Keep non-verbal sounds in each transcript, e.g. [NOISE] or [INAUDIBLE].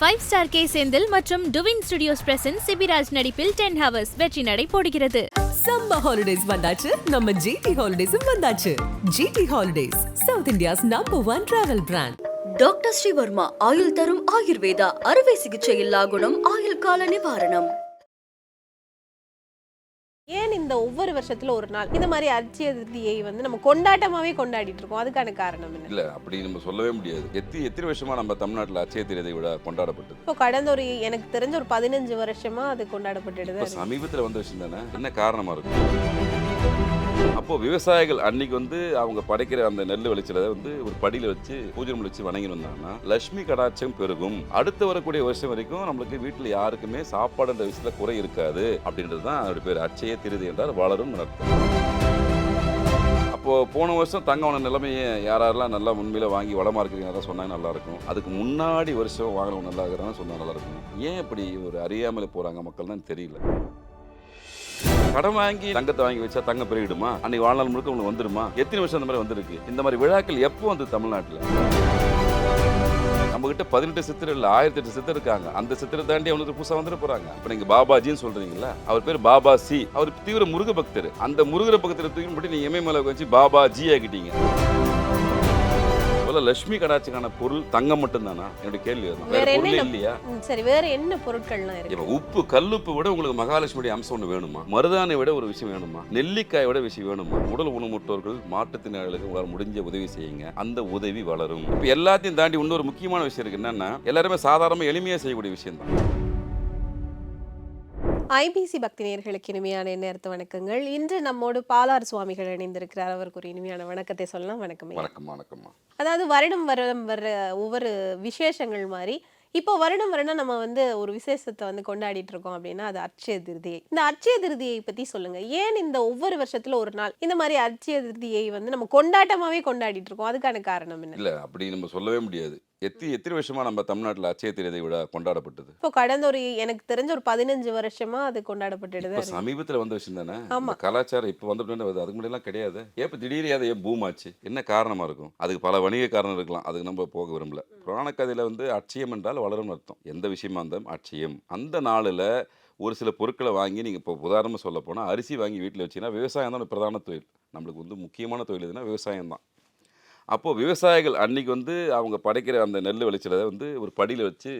Five star K Senthil மற்றும் twin studios present Sibiraj நடிப்பில் ten hours வெற்றி நடை போடுகிறது. சம்மர் ஹாலிடேஸ் வந்தாச்சு. நம்ம ஜிடி ஹாலிடேஸும் வந்தாச்சு. GT holidays south India's number one travel brand doctor Srivarma ஆயுள் தரும் ஆயுர்வேதா அறுவை சிகிச்சை இல்லா குணம் ஆயுள் கால நிவாரணம். ஏன் இந்த ஒவ்வொரு வருஷத்துல ஒரு நாள்? இந்த மாதிரி அட்சய திருதியை வந்து நம்ம கொண்டாட்டமாவே கொண்டாடிட்டு இருக்கோம். அதுக்கான காரணம் என்ன? இல்ல அப்படி நம்ம சொல்லவே முடியாது. எத்தி எத்தனை வருஷமா நம்ம தமிழ்நாட்டில் அச்சய திருதை விழா கொண்டாடப்பட்டது? இப்போ கடந்த ஒரு எனக்கு தெரிஞ்ச ஒரு பதினஞ்சு வருஷமா அது இருக்கு. சமீபத்தில் வந்த விஷயம் தானே? என்ன காரணமா இருக்கும் அப்போது விவசாயிகள் அன்னைக்கு வந்து அவங்க படைக்கிற அந்த நெல் விளைச்சலை வந்து ஒரு படியில் வச்சு பூஜை வச்சு வணங்கி வந்தாங்கன்னா லட்சுமி கடாட்சம் பெருகும். அடுத்து வரக்கூடிய வருஷம் வரைக்கும் நம்மளுக்கு வீட்டில் யாருக்குமே சாப்பாடுன்ற விஷயத்தில் குறை இருக்காது. அப்படின்றது தான் அதோட பேர். அச்சய திருதி என்றால் வளரும் அர்த்தம் அப்போ போன வருஷம் தங்கவன நிலைமையை யாரெல்லாம் நல்லா உண்மையில் வாங்கி வளமாக இருக்கிறீங்க சொன்னாங்க நல்லாயிருக்கும் அதுக்கு முன்னாடி வருஷம் வாங்கினவங்க நல்லா இருக்கிறான்னு சொன்னால் நல்லாயிருக்கும் ஏன் இப்படி ஒரு அறியாமல் போகிறாங்க மக்கள் தான் தெரியல. கடன் வாங்கி தங்கத்தை வாங்கி வச்சா தங்கம் பெருகிடுமா? அன்னைக்கு வாழ்நாள் முழுக்க உங்களுக்கு வந்துருமா எத்தனை வருஷம் அந்த மாதிரி வந்திருக்கு? இந்த மாதிரி விழாக்கள் எப்போ வந்து தமிழ்நாட்டில்? நம்மகிட்ட பதினெட்டு சித்தர் இல்லை ஆயிரத்தி எட்டு சித்தர் இருக்காங்க. அந்த சித்தரை தாண்டி அவனுக்கு புதுசாக வந்துட போறாங்க. இப்போ நீங்க பாபாஜின்னு சொல்றீங்களா அவர் பேர் பாபா சி அவர் தீவிர முருக பக்தர் அந்த முருகர பக்தரை தூக்கி மட்டும் நீங்க எம்ஏ வச்சு பாபா ஜி முதல்ல லட்சுமி கடாட்சிக்கான பொருள் தங்கம் மட்டும்தானா? என்னுடைய கேள்வி. வேற பொருள் இல்லையா? சரி வேற என்ன பொருட்கள்லாம் இருக்கு? இப்ப உப்பு கல்லுப்பு விட உங்களுக்கு மகாலட்சுமியுடைய அம்சம் ஒன்று வேணுமா? மருதானை விட ஒரு விஷயம் வேணுமா? நெல்லிக்காயை விட விஷயம் வேணுமா? உடல் ஊனமுற்றோர்கள் மாற்றுத்திறனாளிகளுக்கு உங்களால் முடிஞ்ச உதவி செய்யுங்க. அந்த உதவி வளரும். இப்ப எல்லாத்தையும் தாண்டி இன்னொரு முக்கியமான விஷயம் இருக்கு. என்னன்னா எல்லாருமே சாதாரணமா எளிமையா செய்யக்கூடிய விஷயம் தான் ஐபிசி பக்தி நேயர்களுக்கு இனிமையான நேரத்து வணக்கங்கள். இன்று நம்மோடு பாலார் சுவாமிகள் இணைந்திருக்கிறார். அவருக்கு ஒரு இனிமையான வணக்கத்தை சொல்லலாம். வணக்கமே. வணக்கம் வணக்கம்மா. அதாவது வருடம் வருடம் வர்ற ஒவ்வொரு விசேஷங்கள் மாதிரி இப்போ வருடம் வருடம் நம்ம வந்து ஒரு விசேஷத்தை வந்து கொண்டாடிட்டு இருக்கோம் அப்படின்னா அது அட்சய திருதியை. இந்த அட்சய திருதியை பத்தி சொல்லுங்க. ஏன் இந்த ஒவ்வொரு வருஷத்துல ஒரு நாள் இந்த மாதிரி அட்சய திருதியை வந்து நம்ம கொண்டாட்டமாவே கொண்டாடிட்டு இருக்கோம்? அதுக்கான காரணம் என்ன? இல்ல அப்படி நம்ம சொல்லவே முடியாது. எத்தி எத்தனை வருஷமா நம்ம தமிழ்நாட்டில் அச்சய திருதை விழா கொண்டாடப்பட்டது? இப்போ கடந்த ஒரு எனக்கு தெரிஞ்ச ஒரு பதினஞ்சு வருஷமா அது இப்ப இருக்கு. சமீபத்துல வந்த விஷயம் தானே? ஆமா. கலாச்சாரம் இப்ப வந்த அதுக்கு முன்னாடிலாம் கிடையாது. ஏன் திடீர்னு அதை ஏன் பூம் ஆச்சு? என்ன காரணமா இருக்கும்? அதுக்கு பல வணிக காரணம் இருக்கலாம். அதுக்கு நம்ம போக விரும்பல. புராண கதையில வந்து அட்சயம் என்றால் வளரும் அர்த்தம். எந்த விஷயமா இருந்தாலும் அட்சயம். அந்த நாளில் ஒரு சில பொருட்களை வாங்கி நீங்கள் இப்போ உதாரணமாக சொல்ல போனால் அரிசி வாங்கி வீட்டில் வச்சீங்கன்னா விவசாயம் தான் பிரதான தொழில். நம்மளுக்கு வந்து முக்கியமான தொழில் எதுனா விவசாயம் தான். அப்போது விவசாயிகள் அன்னைக்கு வந்து அவங்க படைக்கிற அந்த நெல் விளைச்சலை வந்து ஒரு படியில் வச்சு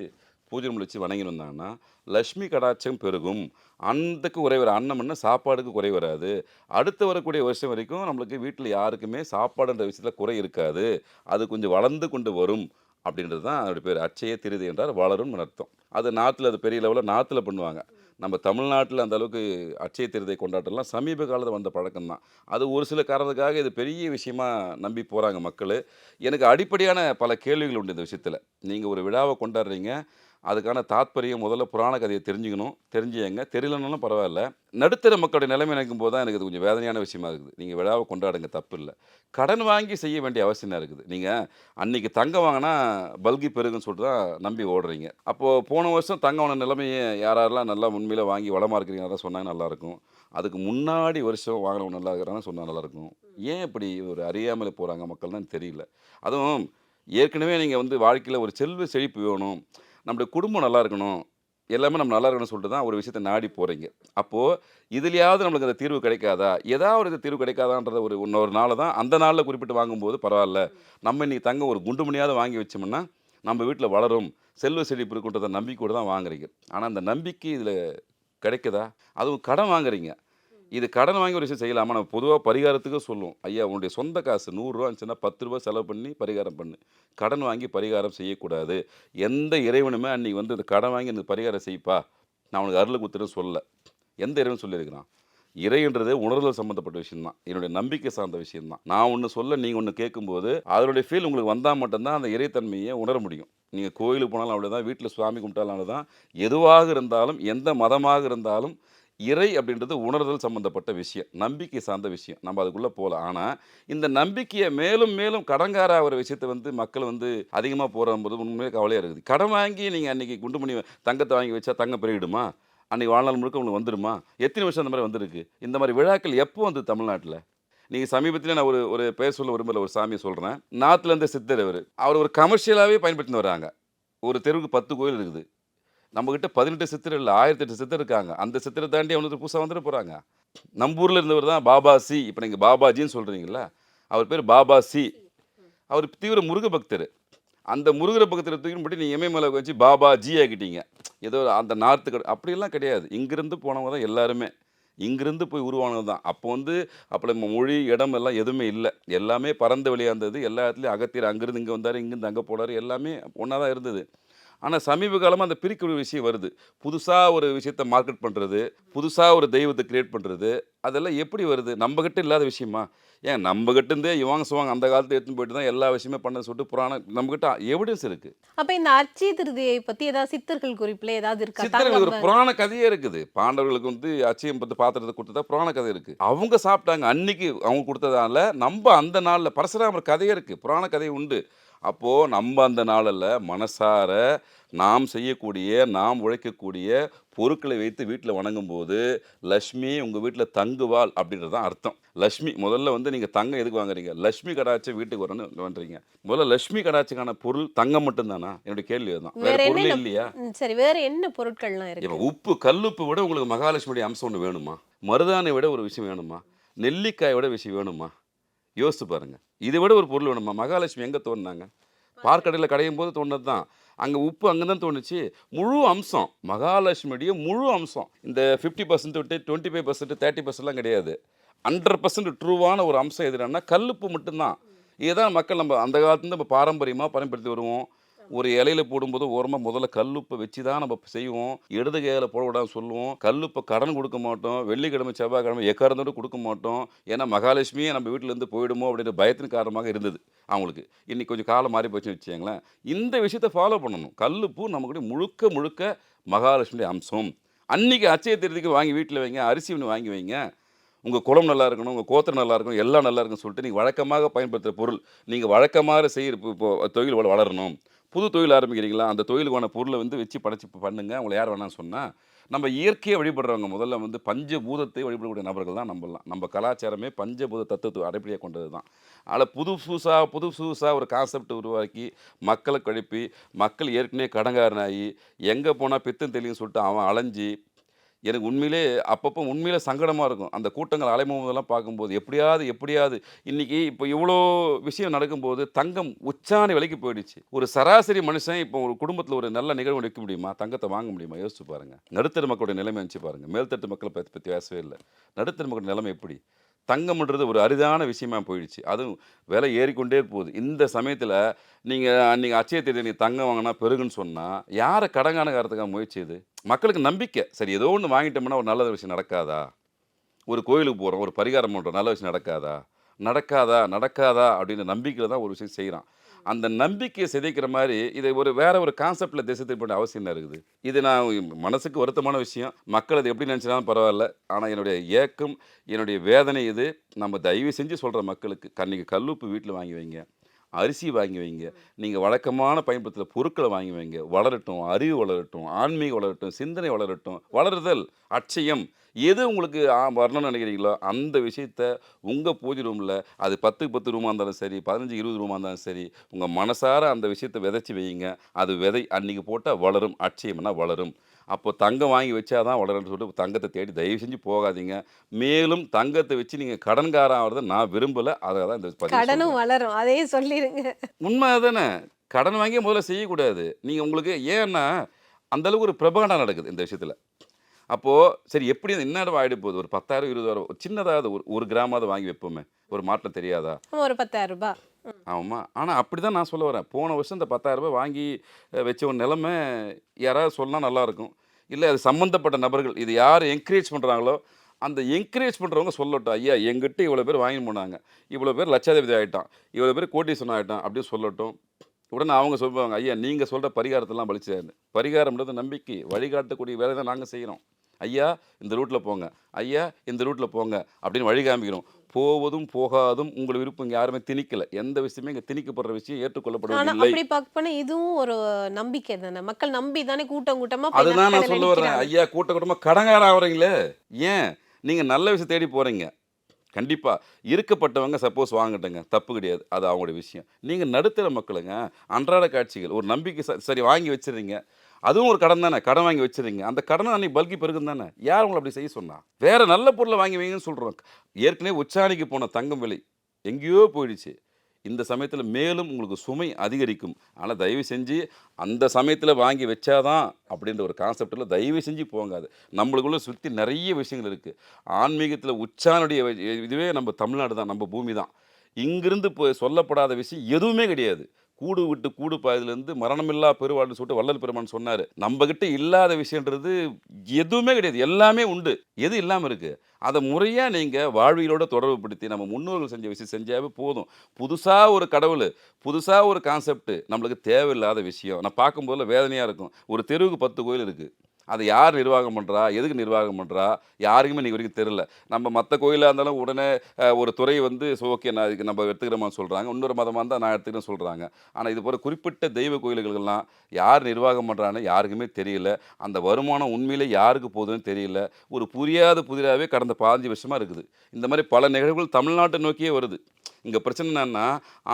பூஜை வச்சு வணங்கின்னு வந்தாங்கன்னா லக்ஷ்மி கடாட்சம் பெருகும். அன்னத்துக்கு குறை வர அன்னம்னா சாப்பாடுக்கு குறை வராது. அடுத்து வரக்கூடிய வருஷம் வரைக்கும் நம்மளுக்கு வீட்டில் யாருக்குமே சாப்பாடுன்ற விஷயத்தில் குறை இருக்காது. அது கொஞ்சம் வளர்ந்து கொண்டு வரும் அப்படின்றது தான் அதோட பேர். அச்சய திருதி என்றால் வளரும் அர்த்தம். அது நாற்றுல அது பெரிய லெவலில் நாற்றுல பண்ணுவாங்க. நம்ம தமிழ்நாட்டில் அந்த அளவுக்கு அச்சய திருதை கொண்டாட்டம்லாம் சமீப காலத்தில் வந்த பழக்கம் தான் அது ஒரு சில காரணத்துக்காக இது பெரிய விஷயமா நம்பி போகிறாங்க மக்கள். எனக்கு அடிப்படையான பல கேள்விகள் உண்டு இந்த விஷயத்தில். நீங்கள் ஒரு விழாவை கொண்டாடுறீங்க அதுக்கான தாத்பரியம் முதல்ல புராண கதையை தெரிஞ்சுக்கணும். தெரிஞ்சுங்க தெரியலனாலும் பரவாயில்ல. நடுத்தர மக்களுடைய நிலைமை நினைக்கும் போது தான் எனக்கு இது கொஞ்சம் வேதனையான விஷயமா இருக்குது. நீங்கள் விழாவை கொண்டாடுங்க தப்பு இல்லை. கடன் வாங்கி செய்ய வேண்டிய அவசியம் தான் இருக்குது. நீங்கள் அன்னைக்கு தங்கம் வாங்கினா பல்கி பெருகுன்னு சொல்லிட்டு தான் நம்பி ஓடுறீங்க. அப்போது போன வருஷம் தங்கம் வாங்கின நிலைமையை யாரெல்லாம் நல்லா உண்மையில் வாங்கி வளமாக இருக்கிறீங்க சொன்னாங்க நல்லாயிருக்கும் அதுக்கு முன்னாடி வருஷம் வாங்கினவங்க நல்லா இருக்கிறாங்கன்னு சொன்னால் நல்லாயிருக்கும் ஏன் இப்படி ஒரு அறியாமல் போகிறாங்க மக்கள் தான் தெரியல. அதுவும் ஏற்கனவே நீங்கள் வந்து வாழ்க்கையில் ஒரு செல்வ செழிப்பு வேணும். நம்மளுடைய குடும்பம் நல்லா இருக்கணும் எல்லாமே நம்ம நல்லா இருக்கணும்னு சொல்லிட்டு தான் ஒரு விஷயத்தை நாடி போகிறீங்க அப்போது இதுலையாவது நம்மளுக்கு அந்த தீர்வு கிடைக்காதா? ஏதாவது ஒரு தீர்வு கிடைக்காதான்றத ஒரு இன்னொரு நாள் தான் அந்த நாளில் குறிப்பிட்டு வாங்கும்போது பரவாயில்ல. நம்ம இன்றைக்கி தங்க ஒரு குண்டு மணியாவது வாங்கி வச்சோம்னா நம்ம வீட்டில் வளரும். செல்வ செழிப்பு இருக்குன்றத நம்பிக்கையோடு தான் வாங்குறீங்க. ஆனால் அந்த நம்பிக்கை இதில் கிடைக்குதா? அதுவும் கடன் வாங்குறீங்க. இது கடன் வாங்கி ஒரு விஷயம் செய்யலாமா. நம்ம பொதுவாக பரிகாரத்துக்கு சொல்லுவோம். ஐயா உன்னுடைய சொந்த காசு நூறுரூவா இருந்துச்சுன்னா பத்து ரூபா செலவு பண்ணி பரிகாரம் பண்ணு. கடன் வாங்கி பரிகாரம் செய்யக்கூடாது. எந்த இறைவனுமே அன்றைக்கி வந்து இந்த கடன் வாங்கி எனக்கு பரிகாரம் செய்ப்பா. நான் உனக்கு அருள் குத்துறேன்னு சொல்ல எந்த இறைவன் சொல்லியிருக்கிறான்? இறைன்றது உணர்தல் சம்மந்தப்பட்ட விஷயம்தான். என்னுடைய நம்பிக்கை சார்ந்த விஷயம்தான். நான் ஒன்று சொல்ல நீங்கள் ஒன்று கேட்கும்போது அதனுடைய ஃபீல் உங்களுக்கு வந்தால் மட்டும்தான் அந்த இறைத்தன்மையை உணர முடியும். நீங்கள் கோயிலுக்கு போனாலும் அவ்வளோதான் வீட்டில் சுவாமி கும்பிட்டாலும் அவ்வளோதான் எதுவாக இருந்தாலும் எந்த மதமாக இருந்தாலும் இறை அப்படின்றது உணர்தல் சம்மந்தப்பட்ட விஷயம் நம்பிக்கை சார்ந்த விஷயம். நம்ம அதுக்குள்ளே போகலாம். ஆனால் இந்த நம்பிக்கையை மேலும் மேலும் கடங்கார ஆகிற விஷயத்தை வந்து மக்கள் வந்து அதிகமாக போகிறம்போது உண்மையிலே கவலையாக இருக்குது. கடன் வாங்கி நீங்கள் அன்றைக்கி குண்டு மணி தங்கத்தை வாங்கி வச்சா தங்கம் பெருகிடுமா? அன்றைக்கி வாழ்நாள் முழுக்க உங்களுக்கு வந்துடுமா? எத்தனை வருஷம் அந்த மாதிரி வந்திருக்கு? இந்த மாதிரி விழாக்கள் எப்போ வந்து தமிழ்நாட்டில்? நீங்கள் சமீபத்தில் நான் ஒரு ஒரு பெயர் சொல்ல விரும்பல ஒரு சாமியை சொல்கிறேன் நாற்றுலேருந்து சித்தர் அவர். அவர் ஒரு கமர்ஷியலாகவே பயன்படுத்தின்னு வராங்க ஒரு தெருவுக்கு பத்து கோயில் இருக்குது. நம்மக்கிட்ட பதினெட்டு சித்தர் இல்லை ஆயிரத்தி எட்டு சித்தர் இருக்காங்க. அந்த சித்தரை தாண்டி அவனுக்கு புதுசாக வந்துட்டு போகிறாங்க நம்ம ஊரில் இருந்தவர் தான் பாபா சி. இப்போ நீங்கள் பாபாஜின்னு சொல்கிறீங்களா அவர் பேர் பாபா சி. அவர் தீவிர முருக பக்தர். அந்த முருகர பக்கத்தில் தூக்கி போட்டு நீங்கள் எம்ஏ வச்சு பாபா ஜி ஆக்கிட்டீங்க. ஏதோ அந்த நார்த்து கடை அப்படியெல்லாம் கிடையாது. இங்கேருந்து போனவங்க தான் எல்லாருமே. இங்கிருந்து போய் உருவானது தான். அப்போ வந்து அப்போ நம்ம மொழி இடம் எல்லாம் எதுவுமே இல்லை. எல்லாமே பறந்த வெளியாக இருந்தது எல்லா இடத்துலையும் அகத்தியர் அங்கேருந்து இங்கே வந்தார் இங்கேருந்து அங்கே போனார். எல்லாமே ஒன்றா தான் இருந்தது. ஆனால் சமீப காலமாக அந்த பிரிக்கக்கூடிய விஷயம் வருது. புதுசாக ஒரு விஷயத்தை மார்க்கெட் பண்ணுறது புதுசாக ஒரு தெய்வத்தை கிரியேட் பண்ணுறது அதெல்லாம் எப்படி வருது? நம்மக்கிட்ட இல்லாத விஷயமா? ஏன் நம்மக்கிட்ட இருந்தே இவாங்க சுவாங்க அந்த காலத்தை எடுத்துன்னு போயிட்டு தான் எல்லா விஷயமே பண்ண சொல்லிட்டு புராணம் நம்மக்கிட்ட எவிடன்ஸ் இருக்குது அப்ப இந்த திருதியை பத்தி ஏதாவது சித்தர்கள் குறிப்புல ஏதாவது இருக்கா? சித்திரங்களுக்கு ஒரு புராண கதையே இருக்குது. பாண்டவர்களுக்கு வந்து அச்சயம் பத்து பாத்திரத்தை கொடுத்ததா புராண கதை இருக்கு. அவங்க சாப்பிட்டாங்க அன்னைக்கு அவங்க கொடுத்ததால நம்ம அந்த நாளில் பரசுராமர் கதையே இருக்கு. புராண கதை உண்டு. அப்போ நம்ம அந்த நாளில் மனசார நாம் செய்யக்கூடிய நாம் உழைக்கக்கூடிய பொருட்களை வைத்து வீட்டில் வணங்கும் போது லக்ஷ்மி உங்கள் வீட்டில் தங்குவாள் அப்படின்றது தான் அர்த்தம். லக்ஷ்மி முதல்ல வந்து நீங்கள் தங்கம் எதுக்கு வாங்குறீங்க? லக்ஷ்மி கடாட்சி வீட்டுக்கு வரணும்னு பண்ணுறீங்க முதல்ல லக்ஷ்மி கடாட்சிக்கான பொருள் தங்கம் மட்டும்தானா? என்னுடைய கேள்வி அதுதான். வேற பொருளே இல்லையா? சரி வேற என்ன பொருட்கள்லாம் இப்போ இருக்கு உப்பு கல்லுப்பு விட உங்களுக்கு மகாலட்சுமியுடைய அம்சம் ஒன்று வேணுமா? மருதானை விட ஒரு விஷயம் வேணுமா? நெல்லிக்காய் விட விஷயம் வேணுமா? யோசித்து பாருங்கள் இதை விட ஒரு பொருள் வேணுமா? மகாலட்சுமி எங்கே தோணுனாங்க பார்க்கடையில் கடையும் போது தோணுது தான் அங்கே உப்பு அங்கே தான் தோணுச்சு. முழு அம்சம் மகாலட்சுமியுடைய முழு அம்சம். இந்த ஃபிஃப்டி பர்சன்ட் விட்டு டுவெண்ட்டி ஃபைவ் பர்சன்ட் தேர்ட்டி பர்சன்ட்லாம் கிடையாது. ஹண்ட்ரட் பர்சன்ட் ட்ரூவான ஒரு அம்சம் எதுனா கல்லுப்பு மட்டும்தான். இதுதான் மக்கள் நம்ம அந்த காலத்துலேருந்து நம்ம பாரம்பரியமாக பயன்படுத்தி வருவோம். ஒரு இலையில போடும்போது ஓரமாக முதல்ல கல்லுப்பை வச்சு தான் நம்ம செய்வோம். இடது கையில் போட சொல்லுவோம். கல்லுப்பை கடன் கொடுக்க மாட்டோம். வெள்ளிக்கிழமை செவ்வாய்க்கிழமை எக்காரந்தோடு கொடுக்க மாட்டோம். ஏன்னா மகாலட்சுமியே நம்ம வீட்டிலேருந்து போயிடுமோ அப்படின்ற பயத்தின் காரணமாக இருந்தது அவங்களுக்கு. இன்னைக்கு கொஞ்சம் காலம் மாறி போச்சுன்னு வச்சுங்களேன் இந்த விஷயத்தை ஃபாலோ பண்ணணும். கல்லுப்பு நமக்கு முழுக்க முழுக்க மகாலட்சுமியுடைய அம்சம். அன்னைக்கு அச்சய திருதிக்கு வாங்கி வீட்டில் வைங்க அரிசி ஒன்று வாங்கி வைங்க. உங்கள் குளம் நல்லா இருக்கணும் உங்கள் கோத்திரம் நல்லா இருக்கணும் எல்லாம் நல்லா இருக்குன்னு சொல்லிட்டு நீங்கள் வழக்கமாக பயன்படுத்துகிற பொருள். நீங்கள் வழக்கமாக செய்கிற இப்போ தொழில் வளரணும். புது தொழில் ஆரம்பிக்கிறீங்களா? அந்த தொழிலுக்கான பொருளை வந்து வச்சு படைச்சி பண்ணுங்க. உங்களை யார் வேணாம்னு சொன்னால் நம்ம இயற்கையை வழிபடுறவங்க முதல்ல வந்து பஞ்சபூதத்தை வழிபடக்கூடிய நபர்கள் தான் நம்பலாம் நம்ம கலாச்சாரமே பஞ்சபூத தத்துவத்தை அடிப்படையாக கொண்டது தான் அதில் புது புதுசாக புது புதுசாக ஒரு கான்செப்ட் உருவாக்கி மக்களை கழிப்பி மக்கள் ஏற்கனவே கடங்காரனாகி எங்கே போனால் பித்தம் தெரியும் சொல்லிட்டு அவன் அலைஞ்சி எனக்கு உண்மையிலே அப்பப்போ உண்மையிலே சங்கடமாக இருக்கும். அந்த கூட்டங்கள் அலைமுகதெல்லாம் பார்க்கும்போது எப்படியாவது எப்படியாவது இன்றைக்கி இப்போ இவ்வளோ விஷயம் நடக்கும்போது தங்கம் உச்சாணி விலைக்கு போயிடுச்சு. ஒரு சராசரி மனுஷன் இப்போ ஒரு குடும்பத்தில் ஒரு நல்ல நிகழ்வு வைக்க முடியுமா? தங்கத்தை வாங்க முடியுமா? யோசிச்சு பாருங்கள் நடுத்தர மக்களுடைய நிலைமை வச்சு பாருங்கள் மேல்தட்டு மக்களை பற்றி பற்றி பேசவே இல்லை. நடுத்தர மக்களுடைய நிலைமை எப்படி? தங்கம்ன்றது ஒரு அரிதான விஷயமா போயிடுச்சு. அதுவும் விலை ஏறிக்கொண்டே போகுது. இந்த சமயத்தில் நீங்கள் நீங்கள் அச்சய தேதி நீங்கள் தங்கம் வாங்கினா பெருகுன்னு சொன்னால் யாரை கடங்கானகாரத்துக்காக முயற்சி இது? மக்களுக்கு நம்பிக்கை. சரி ஏதோ ஒன்று வாங்கிட்டோம்னா ஒரு நல்ல விஷயம் நடக்காதா? ஒரு கோயிலுக்கு போகிறோம் ஒரு பரிகாரம் பண்ணுறோம் நல்ல விஷயம் நடக்காதா? நடக்காதா? நடக்காதா? அப்படின்ற நம்பிக்கையில் தான் ஒரு விஷயம் செய்கிறான் அந்த நம்பிக்கையை சிதைக்கிற மாதிரி இதை ஒரு வேற ஒரு கான்செப்டில் திசை திருப்ப அவசியம் தான் இருக்குது? இது நான் மனசுக்கு வருத்தமான விஷயம். மக்கள் அது எப்படி நினச்சினாலும் பரவாயில்ல. ஆனால் என்னுடைய ஏக்கம் என்னுடைய வேதனை இது. நம்ம தயவு செஞ்சு சொல்கிற மக்களுக்கு கன்னிக்கு கல்லுப்பு வீட்டில் வாங்கி வைங்க. அரிசி வாங்கி வைங்க. நீங்கள் வழக்கமான பயன்படுத்துகிற பொருட்களை வாங்கி வைங்க. வளரட்டும் அறிவு வளரட்டும் ஆன்மீக வளரட்டும் சிந்தனை வளரட்டும் வளருதல் அச்சயம் எது உங்களுக்கு வரணும்னு நினைக்கிறீங்களோ அந்த விஷயத்த உங்கள் பூஜை ரூமில் அது பத்துக்கு பத்து ரூமாக இருந்தாலும் சரி பதினஞ்சு இருபது ரூமாக இருந்தாலும் சரி உங்கள் மனசார அந்த விஷயத்தை விதைச்சி வைங்க. அது விதை அன்னைக்கு போட்டால் வளரும் அச்சயம்னா வளரும். அப்போ தங்கம் வாங்கி வச்சாதான் வளரும்னு சொல்லிட்டு தங்கத்தை தேடி தயவு செஞ்சு போகாதீங்க. மேலும் தங்கத்தை வச்சு நீங்கள் கடன்காரன் ஆகிறத நான் விரும்பலை. அதை தான் இந்த கடனும். வளரும். அதையும் சொல்லிருங்க. உண்மை தானே கடன் வாங்கி முதல்ல செய்யக்கூடாது. நீங்கள் உங்களுக்கு ஏன்னா அந்த அளவுக்கு ஒரு பிரபகண்டா நடக்குது இந்த விஷயத்தில். அப்போது சரி எப்படி என்ன ஆகிடு போகுது ஒரு பத்தாயிரம் இருபதாயிரம் சின்னதாவது ஒரு ஒரு கிராமாவது வாங்கி வைப்போமே. ஒரு மாற்றம் தெரியாதா? ஒரு பத்தாயிரம் ரூபாய். ஆமாம் ஆனால் அப்படி தான் நான் சொல்ல வரேன். போன வருஷம் இந்த பத்தாயிரம் ரூபாய் வாங்கி வச்ச ஒரு நிலைமை யாராவது சொன்னால் நல்லாயிருக்கும். இல்லை அது சம்மந்தப்பட்ட நபர்கள் இது யார் என்கரேஜ் பண்ணுறாங்களோ அந்த என்கரேஜ் பண்ணுறவங்க சொல்லட்டும். ஐயா எங்கிட்ட இவ்வளோ பேர் வாங்கி போனாங்க. இவ்வளோ பேர் லட்சாதிபதி ஆகிட்டான் இவ்வளோ பேர் கோட்டீஸ்வரன் ஆகிட்டான் அப்படின்னு சொல்லட்டும். உடனே அவங்க சொல்லுவாங்க ஐயா நீங்கள் சொல்கிற பரிகாரத்தெல்லாம் பலிச்சாரு பரிகாரம்ன்றது நம்பிக்கை. வழிகாட்டக்கூடிய வேலை தான் நாங்கள் செய்கிறோம் ஐயா இந்த ரூட்டில் போங்க. ஐயா இந்த ரூட்டில் போங்க. அப்படின்னு வழி காமிக்கிறோம். போவதும் போகாதும் உங்கள் விருப்பம் இங்க யாருமே திணிக்கல. எந்த விஷயமே இங்கே திணிக்கப்படுற விஷயம் ஆனா ஏற்றுக்கொள்ளப்படுவதில்லை அப்படி பார்க்க போனா இதுவும் ஒரு நம்பிக்கை தானே. மக்கள் நம்பி தானே கூட்டம் கூட்டமா போய் அதுதான் நான் சொல்ல நிக்கிறாங்க. ஐயா கூட்ட கூட்டமாக கடங்கார ஆகுறீங்களே ஏன்? நீங்கள் நல்ல விஷயம் தேடி போகிறீங்க கண்டிப்பாக இருக்கப்பட்டவங்க சப்போஸ் வாங்கட்டுங்க. தப்பு கிடையாது. அது அவங்களுடைய விஷயம். நீங்கள் நடுத்தர மக்களுங்க அன்றாட காட்சிகள் ஒரு நம்பிக்கை சரி வாங்கி வச்சிடுறீங்க. அதுவும் ஒரு கடன் தானே கடன் வாங்கி வச்சிருங்க. அந்த கடனை அன்றைக்கி பல்கி பெருகும் தானே? யார் உங்களை அப்படி செய்ய சொன்னா? வேறு நல்ல பொருளை வாங்கி வைங்கன்னு சொல்கிறோம் ஏற்கனவே உச்சாணிக்கு போன தங்கம் விலை எங்கேயோ போயிடுச்சு. இந்த சமயத்தில் மேலும் உங்களுக்கு சுமை அதிகரிக்கும். ஆனால் தயவு செஞ்சு அந்த சமயத்தில் வாங்கி வச்சாதான் அப்படின்ற ஒரு கான்செப்டில் தயவு செஞ்சு போங்காது நம்மளுக்குள்ள சுற்றி நிறைய விஷயங்கள் இருக்குது ஆன்மீகத்தில் உச்சானுடைய இதுவே நம்ம தமிழ்நாடு தான் நம்ம பூமி தான். இங்கிருந்து இப்போ சொல்லப்படாத விஷயம் எதுவுமே கிடையாது. கூடு விட்டு கூடு பாயதுலேருந்து மரணமில்லா பெருவாழ்னு சொல்லிட்டு வள்ளல் பெருமான் சொன்னார். நம்மக்கிட்ட இல்லாத விஷயன்றது எதுவுமே கிடையாது. எல்லாமே உண்டு. எது இல்லாமல் இருக்குது அதை முறையாக நீங்கள் வாழ்வியலோட தொடர்புபடுத்தி நம்ம முன்னோர்கள் செஞ்ச விஷயம் செஞ்சாவே போதும். புதுசாக ஒரு கடவுள் புதுசாக ஒரு கான்செப்ட் நம்மளுக்கு தேவையில்லாத விஷயம். நான் பார்க்கும்போதில் வேதனையாக இருக்கும். ஒரு தெருவுக்கு பத்து கோயில் இருக்குது அதை யார் நிர்வாகம் பண்ணுறா எதுக்கு நிர்வாகம் பண்ணுறா யாருக்குமே இன்றைக்கி வரைக்கும் தெரில நம்ம மற்ற கோயிலாக இருந்தாலும் உடனே ஒரு துறை வந்து ஸோ ஓகே நான் இதுக்கு நம்ம எடுத்துக்கிறோமான்னு சொல்கிறாங்க இன்னொரு மதமாக இருந்தால் நான் எடுத்துக்கிறேன்னு சொல்கிறாங்க ஆனால் இது போல் குறிப்பிட்ட தெய்வ கோயில்கள்லாம் யார் நிர்வாகம் பண்ணுறான்னு யாருக்குமே தெரியல. அந்த வருமானம் உண்மையிலே யாருக்கு போகுதுன்னு தெரியல. ஒரு புரியாத புதிராகவே கடந்த பதினஞ்சு வருஷமாக இருக்குது. இந்த மாதிரி பல நிகழ்வுகள் தமிழ்நாட்டை நோக்கியே வருது. இங்கே பிரச்சனை என்னன்னா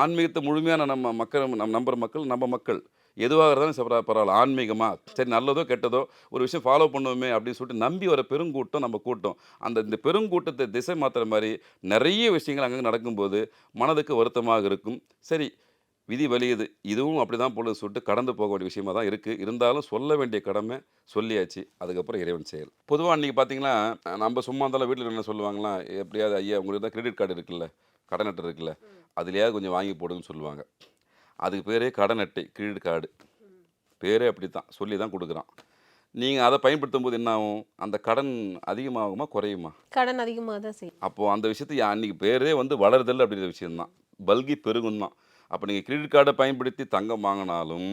ஆன்மீகத்தை முழுமையான நம்ம மக்கள் நம் நம்புற மக்கள் நம்ம மக்கள். எதுவாக இருந்தாலும் சரி, பரவாயில்ல. ஆன்மீகமாக சரி நல்லதோ கெட்டதோ ஒரு விஷயம் ஃபாலோ பண்ணுவோமே அப்படின்னு சொல்லிட்டு நம்பி வர பெருங்கூட்டம் நம்ம கூட்டம். அந்த இந்த பெருங்கூட்டத்தை திசை மாற்றுற மாதிரி நிறைய விஷயங்கள் அங்கங்கே நடக்கும்போது மனதுக்கு வருத்தமாக இருக்கும். சரி விதி வலியுது இதுவும் அப்படி தான் போல சொல்லிட்டு கடந்து போக வேண்டிய விஷயமா தான் இருக்குது இருந்தாலும் சொல்ல வேண்டிய கடமை சொல்லியாச்சு. அதுக்கப்புறம் இறைவன் செயல். பொதுவாக அன்றைக்கி பார்த்தீங்கன்னா நம்ம சும்மா இருந்தாலும் வீட்டில் என்ன சொல்லுவாங்களா? எப்படியாவது ஐயா உங்களுக்கு தான் கிரெடிட் கார்டு இருக்குல்ல கடன் அட்டை இருக்குல்ல அதுலையாவது கொஞ்சம் வாங்கி போடுங்கன்னு சொல்லுவாங்க. அதுக்கு பேரே கடன் அட்டை கிரெடிட் கார்டு. பேரே அப்படி தான் சொல்லி தான் கொடுக்குறான். நீங்கள் அதை பயன்படுத்தும் போது என்ன ஆகும் அந்த கடன் அதிகமாகுமா குறையுமா? கடன் அதிகமாக தான் செய்யும். அப்போது அந்த விஷயத்தை அன்னைக்கு பேரே வந்து வளருதல் அப்படிங்கிற விஷயம்தான். பல்கி பெருகும் தான் அப்போ நீங்கள் கிரெடிட் கார்டை பயன்படுத்தி தங்கம் வாங்கினாலும்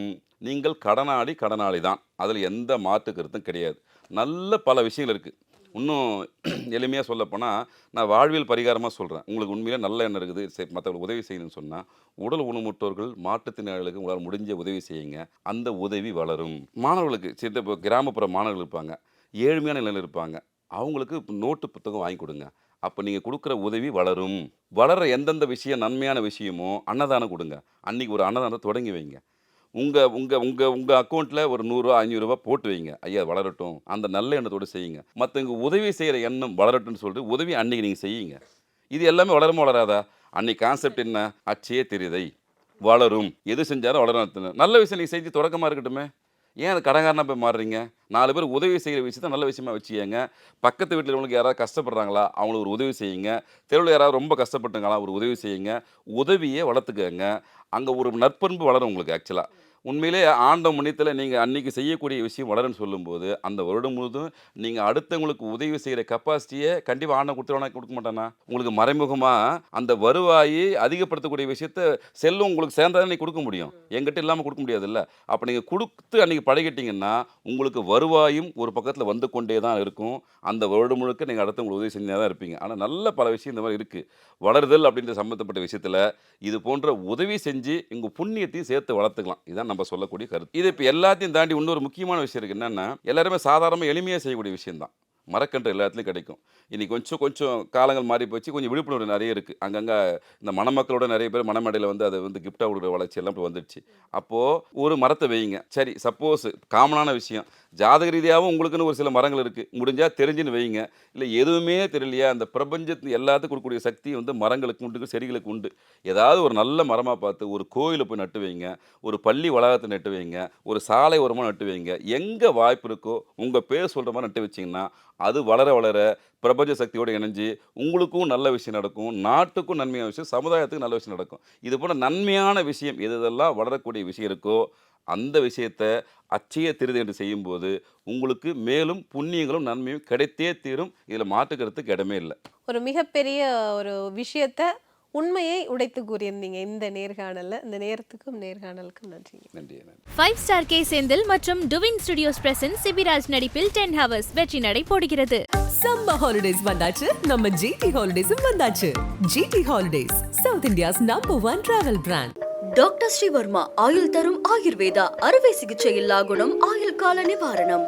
நீங்கள் கடனாளி கடனாளி தான் அதில் எந்த மாற்று கருத்தும் கிடையாது. நல்ல பல விஷயங்கள் இருக்குது இன்னும் [CLEARS THROAT] எளிமையாக சொல்லப்போனால் நான் வாழ்வியல் பரிகாரமாக சொல்கிறேன் உங்களுக்கு உண்மையிலே நல்ல எண்ணம் இருக்குது. சரி மற்றவங்களுக்கு உதவி செய்யணும்னு சொன்னால் உடல் ஊனமுற்றோர்கள் மாற்றுத்திறனாளிகளுக்கு உங்களால் முடிஞ்ச உதவி செய்யுங்க. அந்த உதவி வளரும். மாணவர்களுக்கு சித்த இப்போ கிராமப்புற மாணவர்கள் இருப்பாங்க. ஏழ்மையான நிலையில் இருப்பாங்க. அவங்களுக்கு நோட்டு புத்தகம் வாங்கி கொடுங்க. அப்போ நீங்கள் கொடுக்குற உதவி வளரும். வளர எந்தெந்த விஷயம் நன்மையான விஷயமோ அன்னதானம் கொடுங்க. அன்றைக்கி ஒரு அன்னதானத்தை தொடங்கி வைங்க. உங்கள் உங்கள் உங்கள் உங்கள் அக்கௌண்ட்டில் ஒரு நூறுரூவா ஐநூறுரூவா போட்டு வைங்க. ஐயா வளரட்டும். அந்த நல்ல எண்ணத்தோடு செய்யுங்க. மற்றவங்க உதவி செய்கிற எண்ணம் வளரட்டும்னு சொல்லிட்டு உதவி அன்னைக்கு நீங்கள் செய்யுங்க. இது எல்லாமே வளருமா வளராதா? அன்னைக்கு கான்செப்ட் என்ன? அச்சே தெரியுதை வளரும். எது செஞ்சாலும் வளரும். நல்ல விஷயம் நீங்கள் செஞ்சு தொடக்கமாக இருக்கட்டுமே. ஏன் அது கடங்காரனாக போய் மாறுறீங்க? நாலு பேர் உதவி செய்கிற விஷயத்த நல்ல விஷயமா வச்சுக்கங்க. பக்கத்து வீட்டில் உங்களுக்கு யாராவது கஷ்டப்படுறாங்களா அவங்களுக்கு ஒரு உதவி செய்யுங்க. தெருவில் யாராவது ரொம்ப கஷ்டப்பட்டுங்களா ஒரு உதவி செய்யுங்க. உதவியை வளர்த்துக்கங்க. அங்கே ஒரு நற்பண்பு வளரும் உங்களுக்கு ஆக்சுவலாக உண்மையிலே ஆண்ட முன்னியத்தில் நீங்கள் அன்னைக்கு செய்யக்கூடிய விஷயம் வளரும்னு சொல்லும்போது அந்த வருடம் முழுதும் நீங்கள் அடுத்தவங்களுக்கு உதவி செய்கிற கெப்பாசிட்டியை கண்டிப்பாக ஆண்டை கொடுத்துருவானா கொடுக்க மாட்டானா? உங்களுக்கு மறைமுகமாக அந்த வருவாயை அதிகப்படுத்தக்கூடிய விஷயத்த செல்வம் உங்களுக்கு சேர்ந்தா நீ கொடுக்க முடியும். எங்கிட்ட இல்லாமல் கொடுக்க முடியாதுல்ல. அப்போ நீங்கள் கொடுத்து அன்றைக்கி பழகிட்டீங்கன்னா உங்களுக்கு வருவாயும் ஒரு பக்கத்தில் வந்து கொண்டே தான் இருக்கும். அந்த வருடம் முழுக்க நீங்கள் அடுத்தவங்களுக்கு உதவி செஞ்சே தான் இருப்பீங்க. ஆனால் நல்ல பல விஷயம் இந்த மாதிரி இருக்குது வளருதல் அப்படின்ற சம்மந்தப்பட்ட விஷயத்தில் இது போன்ற உதவி செஞ்சு உங்கள் புண்ணியத்தையும் சேர்த்து வளர்த்துக்கலாம். தான் நம்ம சொல்லக்கூடிய கருத்து. இது இப்போ எல்லாத்தையும் தாண்டி இன்னொரு முக்கியமான விஷயம் இருக்குது என்னென்னா எல்லாருமே சாதாரணமாக எளிமையாக செய்யக்கூடிய விஷயம்தான். மரக்கன்று எல்லா இடத்துலையும் கிடைக்கும். இன்றைக்கி கொஞ்சம் கொஞ்சம் காலங்கள் மாறி போச்சு கொஞ்சம் விழிப்புணர்வு நிறைய இருக்குது அங்கங்கே இந்த மணமக்களோட நிறைய பேர் மணமேடையில் வந்து அதை வந்து கிஃப்டாக கொடுக்குற வளர்ச்சி எல்லாம் இப்போ வந்துடுச்சு. அப்போது ஒரு மரத்தை வைங்க சரி சப்போஸ் காமனான விஷயம். ஜாதக ரீதியாகவும் உங்களுக்குன்னு ஒரு சில மரங்கள் இருக்குது முடிஞ்சால் தெரிஞ்சுன்னு வைங்க இல்லை எதுவுமே தெரியலையா? அந்த பிரபஞ்சத்து எல்லாத்துக்கும் கொடுக்கக்கூடிய சக்தி வந்து மரங்களுக்கு உண்டு செடிகளுக்கு உண்டு. ஏதாவது ஒரு நல்ல மரமாக பார்த்து ஒரு கோயிலை போய் நட்டு வைங்க. ஒரு பள்ளி வளாகத்தை நட்டு வைங்க. ஒரு சாலை ஓரமாக நட்டு வைங்க. எங்கே வாய்ப்பு இருக்கோ உங்கள் பேர் சொல்கிற மாதிரி நட்டு வச்சிங்கன்னா அது வளர வளர பிரபஞ்ச சக்தியோடு இணைஞ்சு உங்களுக்கும் நல்ல விஷயம் நடக்கும் நாட்டுக்கும் நன்மையான விஷயம் சமுதாயத்துக்கும் நல்ல விஷயம் நடக்கும். இது போல் நன்மையான விஷயம் எது இதெல்லாம் வளரக்கூடிய விஷயம் இருக்கோ அந்த விஷயத்தை அச்சய திருதி என்று செய்யும்போது உங்களுக்கு மேலும் புண்ணியங்களும் நன்மையும் கிடைத்தே தீரும். இதில் மாற்றுக்கிறதுக்கு இடமே இல்லை. ஒரு மிகப்பெரிய ஒரு விஷயத்த உண்மையை உடைத்து கூறியிருந்தீங்க இந்த நேர்காணல்ல. இந்த நேரத்துக்கும் நேர்காணலுக்கும் நன்றி நன்றி. ஃபைவ் ஸ்டார் கே செந்தில் மற்றும் டுவின் ஸ்டுடியோஸ் பிரசன்ஸ் சிபிராஜ் நடிப்பில் டென் ஹவர்ஸ் வெற்றி நடை போடுகிறது. சம்மர் ஹாலிடேஸ் வந்தாச்சு. நம்ம ஜிடி ஹாலிடேஸும் வந்தாச்சு. GT holidays south India's number one travel brand doctor Srivarma ஆயுள் தரும் ஆயுர்வேதா அறுவை சிகிச்சை இல்லா குணம் ஆயுள் கால நிவாரணம்.